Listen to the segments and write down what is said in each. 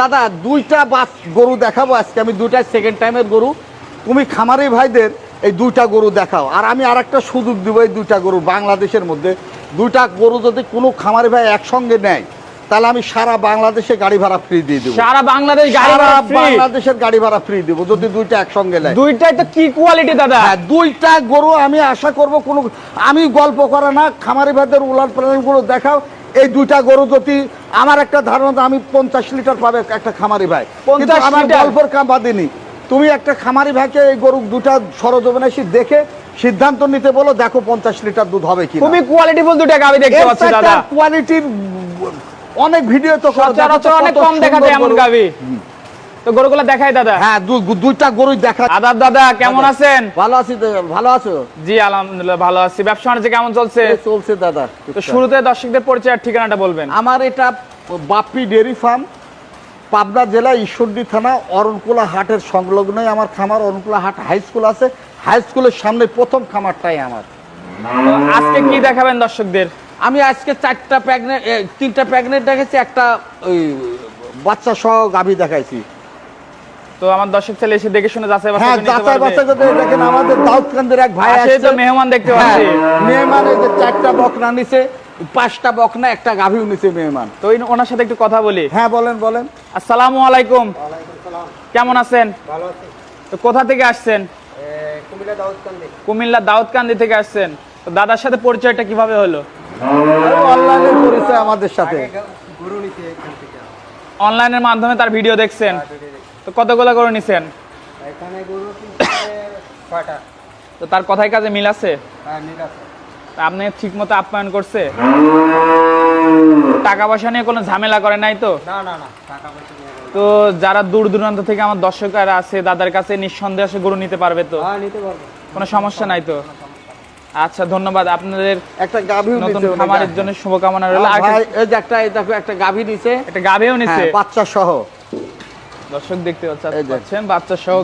দাদা দুইটা বাস গরু দেখাবো আজকে। আমি দুইটা সেকেন্ড টাইমের গরু। তুমি খামারি ভাইদের এই দুইটা গরু দেখাও। আর আমি আর একটা সুযোগ দিব এই দুইটা গরু বাংলাদেশের মধ্যে। দুইটা গরু যদি কোনো খামারি ভাই একসঙ্গে নেয় তাহলে আমি সারা বাংলাদেশে গাড়ি ভাড়া ফ্রি দিয়ে দেবো। সারা বাংলাদেশ সারা বাংলাদেশের গাড়ি ভাড়া ফ্রি দেবো যদি দুইটা একসঙ্গে নেয়। দুইটা তো কি কোয়ালিটি দাদা? হ্যাঁ দুইটা গরু আমি আশা করব কোনো আমি গল্প করে না খামারি ভাইদের উলার পালানগুলো দেখাও। এই দুইটা গরু যদি আমার একটা ধারণা আমি পঞ্চাশ লিটার পাবে একটা খামারি ভাই। 50 কিন্তু আমার? গল্পের কাম বাদিনি তুমি একটা খামারি ভাইকে এই গরু দুটা সরজমিনে এসে দেখে সিদ্ধান্ত নিতে বলো দেখো পঞ্চাশ লিটার দুধ হবে কি খুবই কোয়ালিটিফুল দুইটা গাবি দেখতে পাচ্ছি দাদা। কোয়ালিটির অনেক ভিডিও তো সচরাচর অনেক কম দেখা যায় এমন গাবি। তো গরুগুলো দেখাই দাদা। হ্যাঁ দুইটা গরুই দেখা আদাব দাদা কেমন আছেন? ভালো আছি তো, ভালো আছো? জি আলহামদুলিল্লাহ ভালো আছি। ব্যবসা বাণিজ্য কেমন চলছে? চলছে দাদা তো শুরুতে দর্শকদের পরিচয় আর ঠিকানাটা বলবেন। আমার এটা বাপ্পি ডেয়ারি ফার্ম পাবনা জেলা ঈশ্বরদী থানা অরণকুলা হাটের সংলগ্নই আমার খামার অরণকুলা হাট হাই স্কুল আছে। হাই স্কুলের সামনে প্রথম খামারটাই আমার। আজকে কি দেখাবেন দর্শকদের? আমি আজকে চারটা প্রেগনেন্ট তিনটা প্রেগনেন্ট দেখাইছি একটা ওই বাচ্চা সহ গাভী দেখাইছি। তো আমার দর্শক ছেলে এসে দেখে শুনে যাচাই বাছাই হ্যাঁ করে যাচাই। বাচ্চা দেখেন আমাদের দাউদকান্দের এক ভাই তো মেহমান দেখতে হ্যাঁ, পাচ্ছি মেহমান এই যে চারটা বকনা নিছে। পাঁচটা বকনা একটা গাভীও নিছে মেহমান। তো ওনার সাথে একটু কথা বলি। হ্যাঁ বলেন বলেন। আসসালামু আলাইকুম। কেমন আছেন? তো কোথা থেকে আসছেন? কুমিল্লা দাউদকান্দি। থেকে আসছেন। তো দাদার সাথে পরিচয়টা কীভাবে হলো? অনলাইনে পরিচয় আমাদের সাথে। অনলাইনের মাধ্যমে তার ভিডিও দেখছেন। তো কতগুলো করে নিছেন? এখানে গরু কিনতে ছয়টা। তো তার কথায় কাজে মিল আছে? হ্যাঁ ঠিক আছে। আপনি ঠিক মতো আপ্যায়ন করছে? টাকা পয়সা নিয়ে কোনো ঝামেলা করে নাই তো? না না না টাকা পয়সা তো যারা দূর দূরান্ত থেকে আমার দর্শকরা আছে দাদার কাছে নিঃসন্দেহে এসে গরু নিতে পারবে তো? হ্যাঁ নিতে পারব। কোনো সমস্যা নাই তো? আচ্ছা ধন্যবাদ। আপনাদের একটা গাভীও নতুন খামারের জন্য শুভকামনা রইল। আর আর এই যে একটা এই দেখো একটা গাভী নিছে। একটা গাবেও নিছে? হ্যাঁ, বাচ্চা সহ। দর্শক দেখতে। পাচ্ছেন বাচ্চা সহ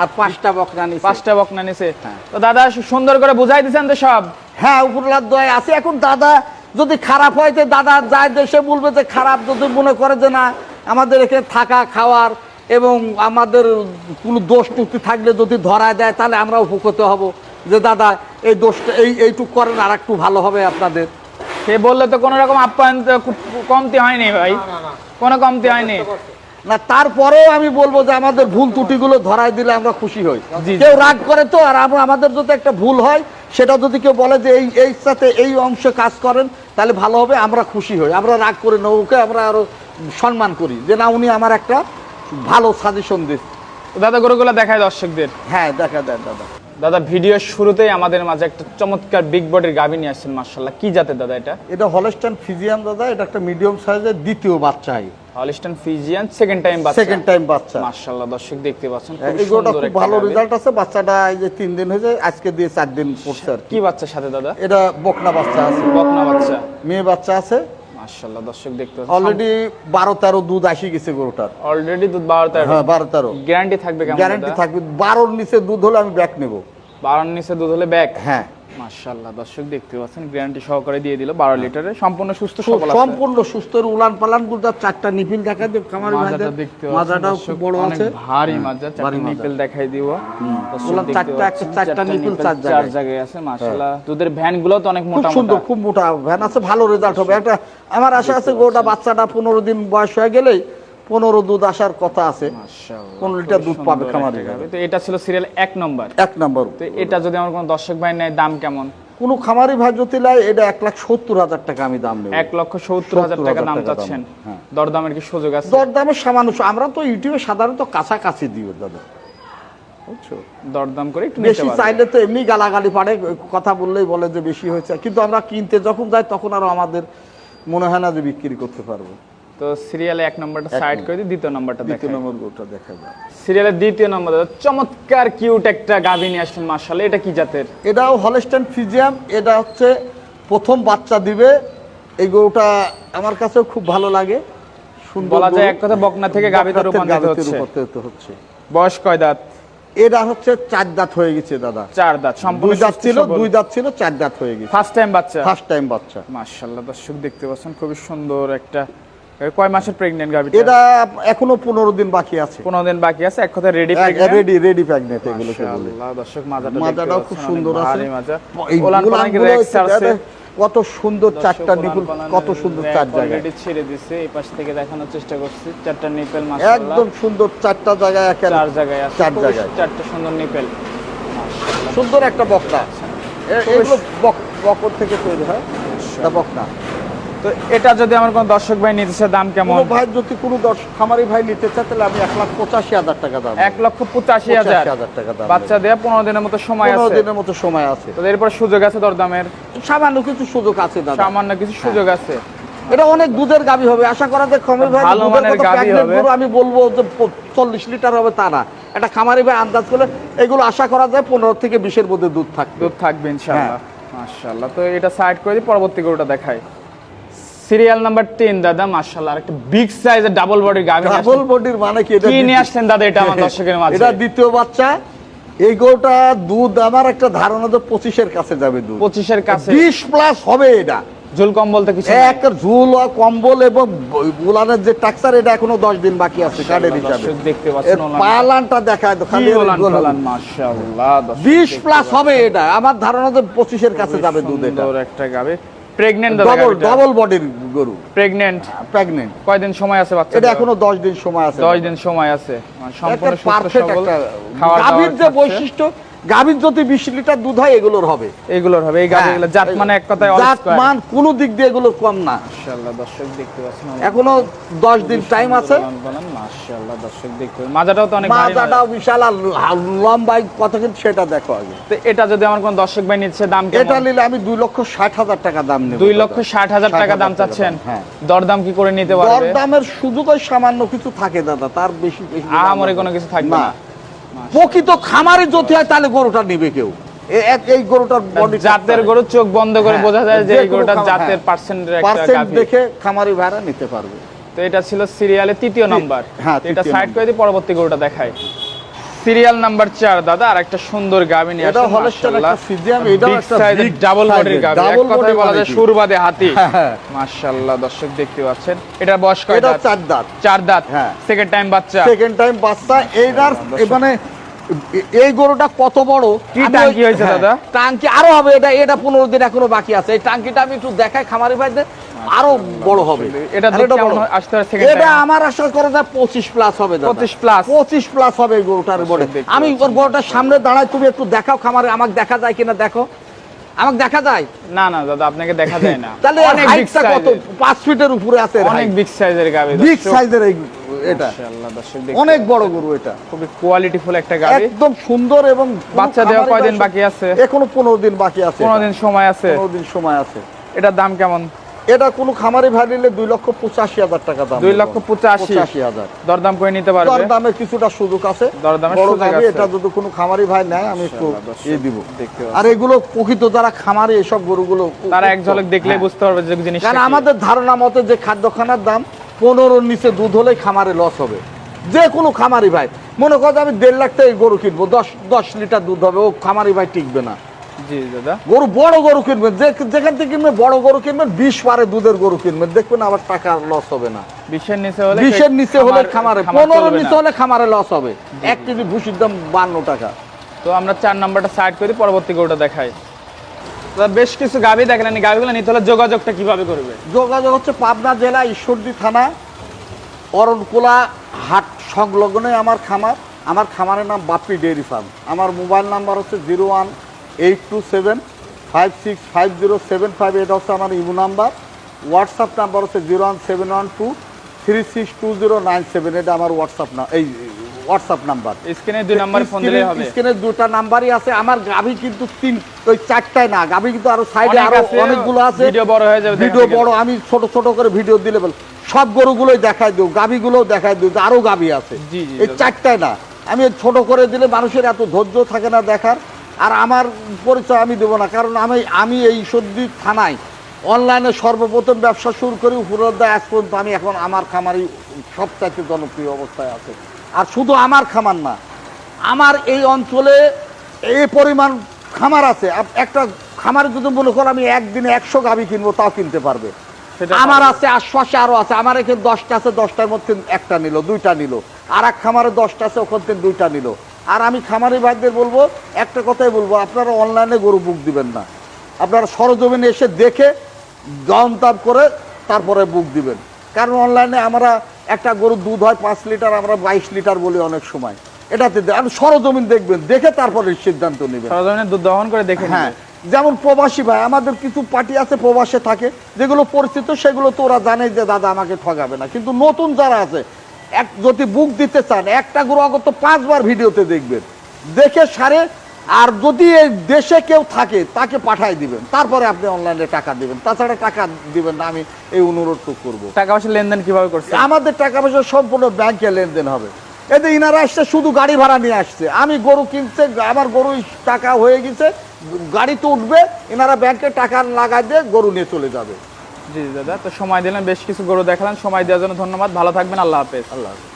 আর পাঁচটা বকনা নিছে। পাঁচটা বকনা নিছে। হ্যাঁ। তো দাদা সুন্দর করে বুঝাই তো সব। হ্যাঁ উপরলার দয় আছে। এখন দাদা যদি খারাপ হয় তো দাদা যায় দেশে বলবে যে খারাপ যদি মনে করে যে না আমাদের এখানে থাকা খাওয়ার এবং আমাদের কোনো দোষ টুক্তি থাকলে যদি ধরা দেয় তাহলে আমরা উপকৃত হব। যে দাদা এই দোষটা এই এইটুক করেন আর একটু ভালো হবে আপনাদের। সে বললে তো কোনো রকম আপ্যায়ন তো কমতি হয়নি ভাই। না না কোনো কমতি হয়নি। না তারপরেও আমি বলব যে আমাদের ভুল ত্রুটিগুলো ধরাই দিলে আমরা খুশি হই। কেউ রাগ করে তো আর আমরা আমাদের যদি একটা ভুল হয় সেটা যদি কেউ বলে যে এই এই সাথে এই অংশে কাজ করেন তাহলে ভালো হবে আমরা খুশি হই। আমরা রাগ করে না ওকে আমরা আরও সম্মান করি। যে না উনি আমার একটা ভালো সাজেশন দিচ্ছে দাদা গরুগুলো দেখায় দর্শকদের। হ্যাঁ দেখা দেয় দাদা। দাদা ভিডিওর শুরুতেই আমাদের মাঝে একটা চমৎকার বিগ বডির গাভী নিয়ে আসছেন মার্শাল্লাহ কি জাতের দাদা এটা? এটা হলস্টান ফিজিয়াম দাদা এটা একটা মিডিয়াম সাইজের দ্বিতীয় বাচ্চাই। হলিস্টন ফিজিয়ান সেকেন্ড টাইম বাচ্চা। সেকেন্ড টাইম বাচ্চা। মার্শাল্লাহ দর্শক দেখতে পাচ্ছেন এই গরুটা সুন্দর খুব ভালো রেজাল্ট আছে বাচ্চাটা এই যে তিন দিন হয়েছে আজকে দিয়ে চার দিন পড়ছে আর কি। কি বাচ্চার সাথে দাদা? এটা বকনা বাচ্চা আছে। বকনা বাচ্চা। মেয়ে বাচ্চা আছে। মার্শাল্লাহ দর্শক দেখতে পাচ্ছেন অলরেডি বারো তেরো দুধ আসি গেছে গরুটার। অলরেডি দুধ বারো তেরো। হ্যাঁ বারো তেরো। গ্যারান্টি থাকবে কেমন গ্যারান্টি থাকবে থাকবে। বারোর নিচে দুধ হলে আমি ব্যাক নেব। বারোর নিচে দুধ হলে ব্যাক হ্যাঁ। মার্শাল্লাহ দর্শক দেখতে পাচ্ছেন গ্যারান্টি সহকারে দিয়ে দিল বারো লিটারে সম্পূর্ণ সুস্থ সবল আছে। সম্পূর্ণ সুস্থ উলান পালানগুলো চারটা নিপিল দেখা দিয়ে কামার পাচ্ছেন মাজাটাও খুব বড় আছে। ভারী মাজা চারটি। নিপেল দেখাই দিব। দেখতে চারটা- চারটা নিপেল চার চার জায়গায়। আছে মাশাআল্লাহ। দুধের ভ্যানগুলো তো অনেক মোটা সুন্দর খুব মোটা। ভ্যান আছে ভালো রেজাল্ট হবে। একটা আমার আশা আছে গোটা বাচ্চাটা পনেরো দিন বয়স হয়ে গেলেই পনেরো দুধ আসার কথা আছে। পনেরো লিটার দুধ পাবে খামারে তো এটা ছিল সিরিয়াল এক নম্বর। এক নম্বর। তো এটা যদি আমার কোনো দর্শক ভাই নেয় দাম কেমন? কোনো খামারি ভাই যদি লাই এটা এক লাখ সত্তর হাজার টাকা আমি দাম নেব এক লক্ষ সত্তর হাজার টাকা দাম চাচ্ছেন। হ্যাঁ। দরদামের কি সুযোগ আছে? দরদামের সামান্য আমরা তো ইউটিউবে সাধারণত কাছাকাছি দিও দাদা। দরদাম করে একটু বেশি চাইলে তো এমনি গালাগালি পারে কথা বললেই বলে যে বেশি হয়েছে। কিন্তু আমরা কিনতে যখন যাই তখন আরও আমাদের মনে হয় না যে বিক্রি করতে পারব। তো সিরিয়ালে এক নম্বরটা সাইড করে দিই দ্বিতীয় নম্বরটা দ্বিতীয় নম্বর গোটা সিরিয়ালের দ্বিতীয় নম্বর চমৎকার কিউট একটা গাভী নিয়ে আসলেন মার্শাল এটা কি জাতের? এটাও হলস্টাইন ফিজিয়াম এটা হচ্ছে প্রথম বাচ্চা দিবে। এই গরুটা আমার কাছেও খুব ভালো লাগে। বলা যায় এক কথা বকনা থেকে গাভীতে রূপান্তরিত হচ্ছে। বয়স কয় দাঁত? এটা হচ্ছে চার দাঁত হয়ে গেছে দাদা। চার দাঁত সম্পূর্ণ দুই দাঁত ছিল দুই দাঁত ছিল চার দাঁত হয়ে গেছে। ফার্স্ট টাইম বাচ্চা? ফার্স্ট টাইম বাচ্চা। মার্শাল্লাহ দর্শক দেখতে পাচ্ছেন খুবই সুন্দর একটা কয় মাসের প্রেগনেন্ট গাভি এটা এখনও পনেরো দিন বাকি আছে। পনেরো দিন বাকি আছে এক কথায় রেডি রেডি রেডি বলে মাশাআল্লাহ দর্শক মাজাটা মাজাটাও খুব সুন্দর আছে। এই ওলান গুলান পালানগুলো রেক্স আছে। কত সুন্দর চারটা নিপুল কত সুন্দর চার জায়গায়। অলরেডি ছেড়ে দিছে এই পাশ থেকে দেখানোর চেষ্টা করছি চারটা নিপেল মাশাআল্লাহ। একদম সুন্দর চারটা জায়গায় একের চার জায়গায় আছে। চার জায়গায়। চারটা সুন্দর নিপেল। সুন্দর একটা বকনা এ- এগুলো বক বকর থেকে তৈরি হয়। এটা বকনা তো এটা যদি আমার কোন দর্শক ভাই নিতে চায় দাম কেমন? ভাই যদি কোনো দর্শক খামারি ভাই নিতে চায় তাহলে আমি এক লাখ পঁচাশি হাজার টাকা দাম। এক লক্ষ পঁচাশি হাজার। টাকা দাম। বাচ্চা দেয়া পনেরো দিনের মতো সময় পনেরো আছে। দিনের মতো সময় আছে। তো এরপর সুযোগ আছে দরদামের? সামান্য কিছু সুযোগ আছে দাদা। সামান্য কিছু সুযোগ আছে। এটা অনেক দুধের গাবি হবে। আশা করা যায় খামারি ভাই ভালো মানের pregnant হবে। আমি বলব যে চল্লিশ লিটার হবে তা না। এটা খামারি ভাই আন্দাজ করলে এগুলো আশা করা যায় পনেরো থেকে বিশের মধ্যে দুধ থাকবে। দুধ থাকবে ইনশাআল্লাহ। হ্যাঁ। মাশাআল্লাহ। তো এটা সাইড করে দিই পরবর্তী গরুটা দেখাই। সিরিয়াল নাম্বার টেন দাদা মাশাআল্লাহ একটা বিগ সাইজের ডাবল বডির গাভি ডাবল বডির মানে কি? এটা কি নিয়ে আসলেন দাদা এটা আমার দর্শকের মাঝে? এটা দ্বিতীয় বাচ্চা। এই গরুটা দুধ আমার একটা ধারণা তো পঁচিশের কাছে যাবে দুধ। পঁচিশের কাছে। বিশ প্লাস হবে এটা। ঝুল কম্বল তো কিছু একটা ঝুল আর কম্বল এবং বুলানের যে টাকসার এটা এখনও দশ দিন বাকি আছে কার্ডের হিসাবে। দেখতে পাচ্ছেন। পালানটা দেখায় তো খালি পালান, মাশাআল্লাহ, দর্শক বিশ দেখতে প্লাস হবে এটা। আমার ধারণা তো পঁচিশের কাছে যাবে দুধ এটা। একটা গাবে প্রেগনেন্ট ডাবল ডবল বডির গরু। প্রেগনেন্ট প্রেগনেন্ট কয়দিন সময় আছে বাচ্চা এটা এখনও দশ দিন সময় আছে। দশ দিন সময় আছে। মানে সম্পূর্ণ সুস্থ সবল খাওয়ার যে বৈশিষ্ট্য গাভীর যদি বিশ লিটার দুধ হয় এগুলোর হবে। এগুলোর হবে এই গাভি হ্যাঁ, জাত মানে এক কথায় জাত মান কোনো দিক দিয়ে এগুলো কম না। মাশাআল্লাহ দর্শক দেখতে পাচ্ছেন এখনও দশ দিন টাইম আছে। মাশাআল্লাহ দর্শক দেখতে পাচ্ছেন। মাজাটাও তো অনেক ভারী মাজাটাও বিশাল আর লম্বাই কত কিন্তু সেটা দেখো আগে। তো এটা যদি আমার কোন দর্শক ভাই নিচ্ছে দাম কেমন? এটা নিলে আমি দুই লক্ষ ষাট হাজার টাকা দাম নেব। দুই লক্ষ ষাট হাজার টাকা দাম চাচ্ছেন? হ্যাঁ। দরদাম কি করে নিতে দর পারবে? দামের সুযোগ সামান্য কিছু থাকে দাদা তার বেশি বেশি দাম আহামরি কোনো কিছু থাকবে না। প্রকৃত খামারে যদি হয় তাহলে গরুটা নিবে কেউ। এক- এই গরুটার বডি জাতের গরু চোখ বন্ধ করে হ্যাঁ, বোঝা যায় যে এই গরুটার জাতের হ্যাঁ। পার্সেন্টের একটা পার্সেন্ট গাভী। দেখে খামারি ভাড়া নিতে পারবে। তো এটা ছিল সিরিয়ালে তৃতীয় নাম্বার হ্যাঁ, এটা সাইড করে দিয়ে পরবর্তী গরুটা দেখাই। সিরিয়াল নাম্বার চার দাদা আর একটা সুন্দর গাভী নিয়ে এটা একটা ফিজিয়াম, এটাও একটা। এক কথায় বলা মানে যায় সুরবাদে হাতি। হ্যাঁ, হ্যাঁ। মাশাআল্লাহ দর্শক দেখতে পাচ্ছেন। এটা বয়স কয় এটা চার দাঁত। চার দাঁত। হ্যাঁ। সেকেন্ড টাইম বাচ্চা। সেকেন্ড টাইম বাচ্চা। এইটার দর্শক। মানে এই গরুটা কত বড়? কি টাঙ্কি হয়েছে হ্যাঁ, দাদা? টাঙ্কি আরও হবে এটা এটা পনেরো দিন এখনও বাকি আছে। এই টাঙ্কিটা আমি একটু দেখাই খামারি ভাইদের। আরও বড় হবে। এটা? আমার আশা করা যায় পঁচিশ প্লাস হবে। 25 plus? পঁচিশ প্লাস হবে গরুটার বড়। আমি ওর গরুটার সামনে দাঁড়াই তুমি একটু দেখাও খামারে আমাকে দেখা যায় কিনা দেখো। আমাকে দেখা যায়? না না দাদা আপনাকে দেখা যায় না। তাহলে অনেক হাইটটা কত? পাঁচ ফিটের উপরে আছে অনেক বিগ সাইজের গাভী বিগ সাইজের এই এটা। মাশাআল্লাহ দর্শক অনেক বড় গরু এটা। খুবই কোয়ালিটিফুল একটা গাভী একদম সুন্দর এবং বাচ্চা দেওয়া কয়দিন বাকি আছে? এখনও পনেরো দিন বাকি আছে পনেরো দিন সময় আছে। পনেরো দিন সময় আছে। এটার দাম কেমন? এটা কোনো খামারে ভাই নিলে দুই লক্ষ পঁচাশি হাজার টাকা দাম দুই লক্ষ পঁচাশি। হাজার। দরদাম করে নিতে পারবে? দর দামে কিছুটা সুযোগ আছে। আছে। এটা যদি কোনো খামারি ভাই নেয় আমি একটু ইয়ে দিব। আর এগুলো প্রকৃত যারা খামারি এসব গরুগুলো তারা এক ঝলক দেখলে হ্যাঁ। বুঝতে পারবে যে জিনিস কারণ আমাদের ধারণা মতে যে খাদ্যখানার দাম পনেরোর নিচে দুধ হলেই খামারে লস হবে। যে কোনো খামারি ভাই। মনে করো আমি দেড় লাখ টাকা গরু কিনবো দশ দশ লিটার দুধ হবে ও খামারি ভাই টিকবে না। জি দাদা। গরু বড় গরু কিনবেন যেখান থেকে কিনবেন বড় গরু কিনবেন বিশ পারে দুধের গরু কিনবেন। দেখবেন আবার টাকা লস হবে না। বিশের নিচে হলে বিশের নিচে হলে খামারে পনেরো নিচে হলে খামারে লস হবে। এক কেজি ভুসির দাম বান্ন টাকা। তো আমরা চার নাম্বারটা সাইড করি পরবর্তী গরুটা দেখাই। বেশ কিছু গাভি দেখলেন এই গাভিগুলো নিতে হলে যোগাযোগটা কীভাবে করবে? যোগাযোগ হচ্ছে পাবনা জেলা ঈশ্বরদী থানা অরণকুলা হাট সংলগ্নে আমার খামার। আমার খামারের নাম বাপ্পি ডেয়ারি ফার্ম। আমার মোবাইল নাম্বার হচ্ছে zero one eight two seven five six five zero seven five. এটা হচ্ছে আমার ইমো নাম্বার। হোয়াটসঅ্যাপ নাম্বার হচ্ছে zero one seven one two three six two zero nine seven. এটা আমার হোয়াটসঅ্যাপ না এই হোয়াটসঅ্যাপ নাম্বার। স্ক্রিনে দুই নাম্বারে ফোন দিলেই হবে। স্ক্রিনে দুটা নাম্বারই আছে। আমার গাভি কিন্তু তিন ওই চারটায় না। গাভি কিন্তু আরও সাইডে আরও অনেকগুলো আছে। ভিডিও বড় হয়ে যাবে ভিডিও বড় আমি ছোট ছোট করে ভিডিও দিলে বল সব গরুগুলোই দেখাই দিও গাভিগুলোও দেখাই দিও আরও গাভি আছে। এই। চারটায় না। আমি ছোট করে দিলে মানুষের এত ধৈর্য থাকে না দেখার। আর আমার পরিচয় আমি দেবো না কারণ আমি আমি এই সর্দি থানায় অনলাইনে সর্বপ্রথম ব্যবসা শুরু করি উপরোদ্দায় আজ পর্যন্ত আমি এখন আমার খামারই সবচাইতে জনপ্রিয় অবস্থায় আছে। আর শুধু আমার খামার না আমার এই অঞ্চলে এই পরিমাণ খামার আছে একটা খামারে যদি মনে করো আমি একদিনে একশো গাভি কিনবো তাও কিনতে পারবে। আমার আছে আশপাশে আরও আছে আমার এখানে দশটা আছে দশটার মধ্যে একটা নিল দুইটা নিল আর এক খামারে দশটা আছে ওখান থেকে দুইটা নিল। আর আমি খামারি ভাইদের বলব একটা কথাই বলব আপনারা অনলাইনে গরু বুক দিবেন না। আপনারা সরজমিনে এসে দেখে দম তাপ করে তারপরে বুক দিবেন। কারণ অনলাইনে আমরা একটা গরুর দুধ হয় পাঁচ লিটার আমরা বাইশ লিটার বলি অনেক সময়। এটাতে আপনি সরজমিন দেখবেন দেখে তারপরে সিদ্ধান্ত নেবেন। সরজমিনে দুধ দহন করে দেখে হ্যাঁ হ্যাঁ যেমন প্রবাসী ভাই আমাদের কিছু পার্টি আছে প্রবাসে থাকে যেগুলো পরিচিত সেগুলো তো ওরা জানে যে দাদা আমাকে ঠগাবে না। কিন্তু নতুন যারা আছে এক যদি বুক দিতে চান একটা গরু আগত পাঁচবার ভিডিওতে দেখবেন। দেখে সারে আর যদি এই দেশে কেউ থাকে তাকে পাঠাই দিবেন। তারপরে আপনি অনলাইনে টাকা দিবেন। তাছাড়া টাকা দিবেন না আমি এই অনুরোধ করব। টাকা পয়সা লেনদেন কীভাবে করছে আমাদের টাকা পয়সা সম্পূর্ণ ব্যাংকে লেনদেন হবে। এতে ইনারা আসছে শুধু গাড়ি ভাড়া নিয়ে আসছে। আমি গরু কিনছে আমার গরু টাকা হয়ে গেছে গাড়িতে উঠবে এনারা ব্যাংকে টাকা লাগাই দিয়ে গরু নিয়ে চলে যাবে। জি দাদা। তো সময় দিলেন, বেশ কিছু গরু দেখালেন। সময় দেওয়ার জন্য ধন্যবাদ। ভালো থাকবেন। আল্লাহ হাফেজ। আল্লাহ হাফেজ।